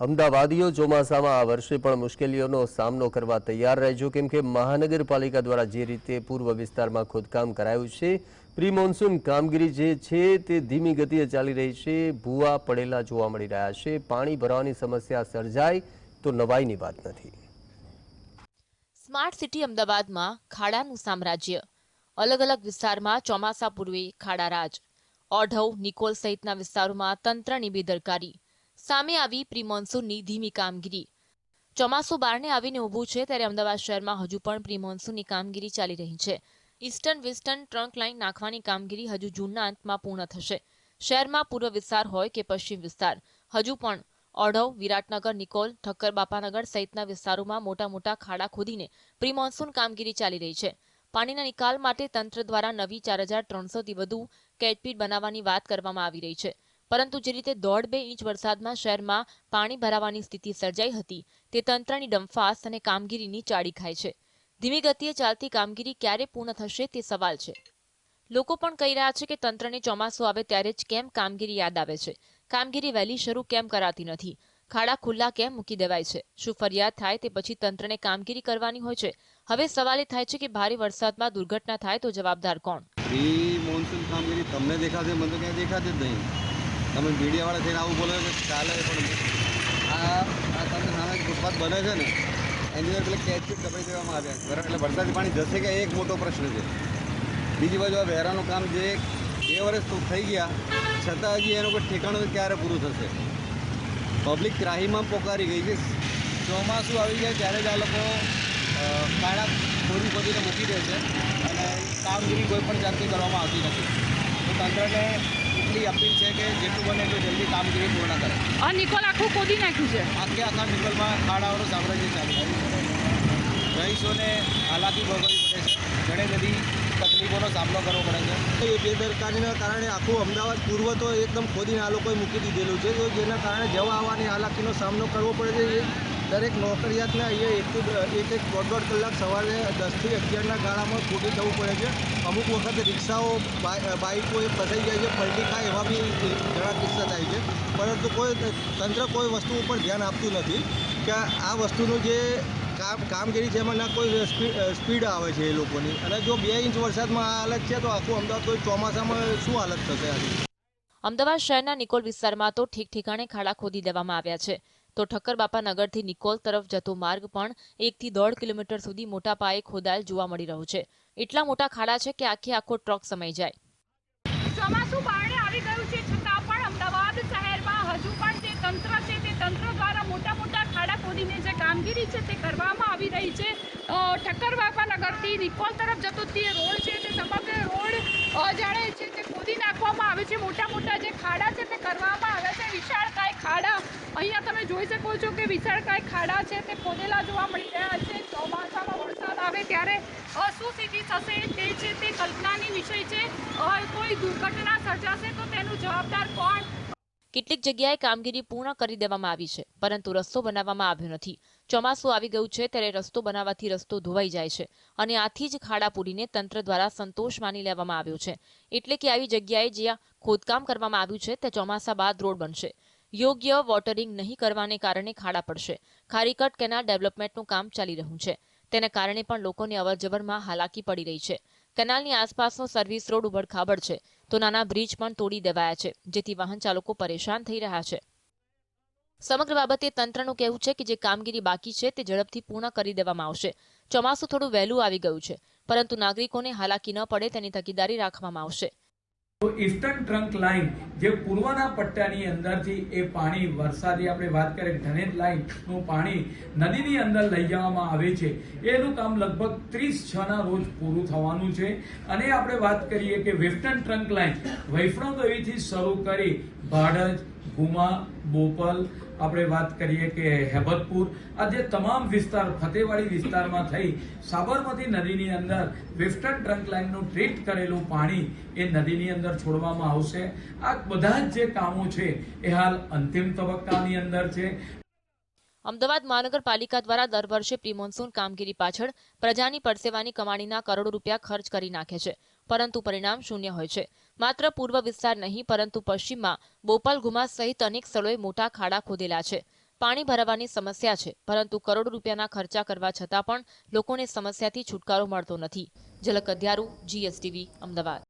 અમદાવાદીઓ ચોમાસામાં આ વર્ષે પણ મુશ્કેલીઓનો સામનો કરવા તૈયાર રહેજો કેમ કે મહાનગરપાલિકા દ્વારા જે રીતે પૂર્વ વિસ્તારમાં ખોદકામ કરાયું છે પ્રી મોન્સૂન કામગીરી જે છે તે ધીમી ગતિએ ચાલી રહી છે. ભૂવા પડેલા જોવા મળી રહ્યા છે. પાણી ભરાવાની સમસ્યા સર્જાય તો નવાઈની વાત નથી. સ્માર્ટ સિટી અમદાવાદમાં ખાડાનું સામ્રાજ્ય. અલગ અલગ વિસ્તારમાં ચોમાસા પૂર્વે ખાડારાજ ઓઢવ, નિકોલ સહિતના વિસ્તારોમાં તંત્રની બેદરકારી. સામે આવી પ્રી મોન્સૂનની ધીમી કામગીરી. ચોમાસું બારને આવીને ઊભું છે ત્યારે અમદાવાદ શહેરમાં હજુ પણ પ્રી મોન્સૂનની કામગીરી ચાલી રહી છે. ઈસ્ટર્ન વેસ્ટર્ન ટ્રંક લાઇન નાખવાની કામગીરી હજુ જૂનના અંતમાં પૂર્ણ થશે. શહેરમાં પૂર્વ વિસ્તાર હોય કે પશ્ચિમ વિસ્તાર, હજુ પણ ઓઢવ, વિરાટનગર, નિકોલ, ઠક્કર, બાપાનગર સહિતના વિસ્તારોમાં મોટા મોટા ખાડા ખોદીને પ્રી મોન્સૂન કામગીરી ચાલી રહી છે. પાણીના નિકાલ માટે તંત્ર દ્વારા નવી ચાર હજાર ત્રણસોથી વધુ કેચપીટ બનાવવાની વાત કરવામાં આવી રહી છે. પરંતુ જે રીતે દોઢ બે ઇંચ વરસાદમાં શહેરમાં પાણી ભરાવાની સ્થિતિ સર્જાઈ હતી, તે તંત્રની ડમફાસ અને કામગીરીની ચાડી ખાય છે. ધીમી ગતિએ ચાલતી કામગીરી ક્યારે પૂર્ણ થશે તે સવાલ છે. લોકો પણ કહી રહ્યા છે કે તંત્રને ચોમાસું આવે ત્યારે જ કેમ કામગીરી યાદ આવે છે? કામગીરી વહેલી શરૂ કેમ કરાતી નથી? ખાડા ખુલ્લા કેમ મૂકી દેવાય છે? શું ફરિયાદ થાય તે પછી તંત્રને કામગીરી કરવાની હોય છે? હવે સવાલ એ થાય છે કે ભારે વરસાદમાં દુર્ઘટના થાય તો જવાબદાર કોણ? પ્રી મોન્સૂન કામગીરી તમને દેખાશે, મને ક્યાંય દેખાતી જ નહીં. તમે મીડિયાવાળા થઈને આવું બોલો કે ચાલે પણ આ આ તમને સામે ફૂટપાથ બને છે ને, એની અંદર પેલા કેચ દબાઈ દેવામાં આવ્યા. બરાબર એટલે વરસાદી પાણી જશે કે એક મોટો પ્રશ્ન છે. બીજી બાજુ આ વહેરાનું કામ જે બે વર્ષ તો થઈ ગયા, છતાં હજી એનું કોઈ ઠેકાણું ક્યારે પૂરું થશે? પબ્લિક ત્રાહીમાં પોકારી ગઈ છે. ચોમાસું આવી જાય ત્યારે જ આ લોકો કાળા ખોદી ખોદીને મૂકી દે છે. અને કામગીરી કોઈ પણ જાતની કરવામાં આવતી નથી. તો તંત્રને એટલી અપીલ છે કે જેટલું બને એટલું જલ્દી કામગીરી પૂર્ણ કરે. આ નિકોલ આખું ખોદી નાખ્યું છે? આખે આખા નિકોલમાં ખાડાઓનું સામ્રાજ્ય ચાલુ છે. રહીશોને હાલાકી ભોગવવી પડે છે. ઘણી બધી તકલીફોનો સામનો કરવો પડે છે. એ બેદરકારીના કારણે આખું અમદાવાદ પૂર્વ તો એકદમ ખોદીને આ લોકોએ મૂકી દીધેલું છે. તો જેના કારણે જવા આવવાની હાલાકીનો સામનો કરવો પડે છે દરેક નોકરિયાતને અહીંયા એક એક દોઢ દોઢ કલાક સવારે દસથી અગિયારના ગાળામાં ખોટી થવું પડે છે. અમુક વખત રિક્ષાઓ બાઇકો એ ફસાઈ જાય છે, પલટી ખાય એવા બી ઘણા કિસ્સા થાય છે. પરંતુ કોઈ તંત્ર કોઈ વસ્તુ ઉપર ધ્યાન આપતું નથી કે આ વસ્તુનું જે કામ, કામગીરી છે એમાં ના કોઈ સ્પીડ આવે છે એ લોકોની. અને જો બે ઇંચ વરસાદમાં આ હાલત છે તો આખું અમદાવાદ કોઈ ચોમાસામાં શું હાલત થશે આની અમદાવાદ શહેરના નિકોલ વિસ્તારમાં તો ઠીક ઠીકાણે ખાડા ખોદી દેવામાં આવ્યા છે. તો ઠક્કર બાપા નગરથી નિકોલ તરફ જતો માર્ગ પણ એકથી દોઢ કિલોમીટર સુધી મોટા પાયે ખોદાયેલ જોવા મળી રહ્યો છે. એટલા મોટા ખાડા છે કે આખે આખો ટ્રક સમાઈ જાય. ચોમાસું બારણે આવી ગયું છે, છતાં પણ અમદાવાદ શહેરમાં હજુ પણ જે તંત્ર છે તે તંત્ર દ્વારા મોટા મોટા ખાડા ખોદીને જે કામગીરી છે તે કરવામાં આવી રહી છે. ઠક્કરબાપા નગરથી નિકોલ તરફ જતો તે રોડ છે તે સમગ્ર રોડ જાણે છે તે ખોદી નાખવામાં આવે છે. મોટા મોટા જે ખાડા છે તે કરવામાં આવ્યા છે વિશાળકાય ખાડા અહીંયા તમે જોઈ શકો છો કે વિશાળકાય ખાડા છે તે ખોદેલા જોવા મળી રહ્યા છે. ચોમાસામાં વરસાદ આવે ત્યારે શું સ્થિતિ થશે તે છે તે કલ્પનાની વિષય છે. કોઈ દુર્ઘટના સર્જાશે તો તેનું જવાબદાર કોણ? કેટલીક જગ્યાએ કામગીરી પૂર્ણ કરી દેવામાં આવી છે, પરંતુ રસ્તો બનાવવામાં આવ્યો નથી. ચોમાસું આવી ગયું છે ત્યારે રસ્તો બનાવવાથી રસ્તો ધોવાઈ જાય છે અને આથી જ ખાડા પૂરીને તંત્ર દ્વારા સંતોષ માની લેવામાં આવ્યો છે. એટલે કે આવી જગ્યાએ જ્યાં ખોદકામ કરવામાં આવ્યું છે તે ચોમાસા બાદ રોડ બનશે. યોગ્ય વોટરિંગ નહીં કરવાને કારણે ખાડા પડશે. ખારીકટ કેનાલ ડેવલપમેન્ટનું કામ ચાલી રહ્યું છે. તેને કારણે પણ લોકોની અવરજવરમાં હાલાકી પડી રહી છે. કેનાલની આસપાસનો સર્વિસ રોડ ઉબડખાબડ છે. તો નાના બ્રિજ પણ તોડી દેવાયા છે, જેથી વાહન ચાલકો પરેશાન થઈ રહ્યા છે. સમગ્ર બાબતે તંત્રનું કહેવું છે કે જે કામગીરી બાકી છે તે ઝડપથી પૂર્ણ કરી દેવામાં આવશે. ચોમાસું થોડું વહેલું આવી ગયું છે, પરંતુ નાગરિકોને હાલાકી ન પડે તેની તકેદારી રાખવામાં આવશે. તો ઈસ્ટર્ન ટ્રંક લાઇન જે પૂર્વના પટ્ટાની અંદરથી એ પાણી વરસાદી આપણે વાત કરીએ ધનેજ લાઇનનું પાણી નદીની અંદર લઈ જવામાં આવે છે. એનું કામ લગભગ ત્રીસ છના રોજ પૂરું થવાનું છે. અને આપણે વાત કરીએ કે વેસ્ટર્ન ટ્રંક લાઇન વૈષ્ણોદેવીથી શરૂ કરી ભાડજ ગુમા બોપલ આપણે વાત કરીએ કે હેબતપુર, આ જે તમામ વિસ્તાર ફતેવાડી વિસ્તારમાં થઈ, સાબરમતી નદીની અંદર વેસ્ટર્ન ટ્રંક લાઇનનું ટ્રીટ કરેલું પાણી એ નદીની અંદર છોડવામાં આવશે. આ બધા જ જે કામો છે, એ હાલ અંતિમ તબક્કાની અંદર છે. અમદાવાદ મહાનગરપાલિકા દ્વારા દર વર્ષે પ્રી મોન્સૂન કામગીરી પાછળ પ્રજાની પરસેવાની કમાણીના કરોડો રૂપિયા ખર્ચ કરી નાખે છે. પરંતુ પરિણામ શૂન્ય હોય છે. માત્ર પૂર્વ વિસ્તાર નહીં, પરંતુ પશ્ચિમમાં બોપલગુમા સહિત અનેક સ્થળોએ મોટા ખાડા ખોદેલા છે. પાણી ભરાવાની સમસ્યા છે, પરંતુ કરોડો રૂપિયાના ખર્ચા કરવા છતાં પણ લોકોને સમસ્યાથી છુટકારો મળતો નથી. ઝલક અધ્યારું, જીએસટીવી, અમદાવાદ.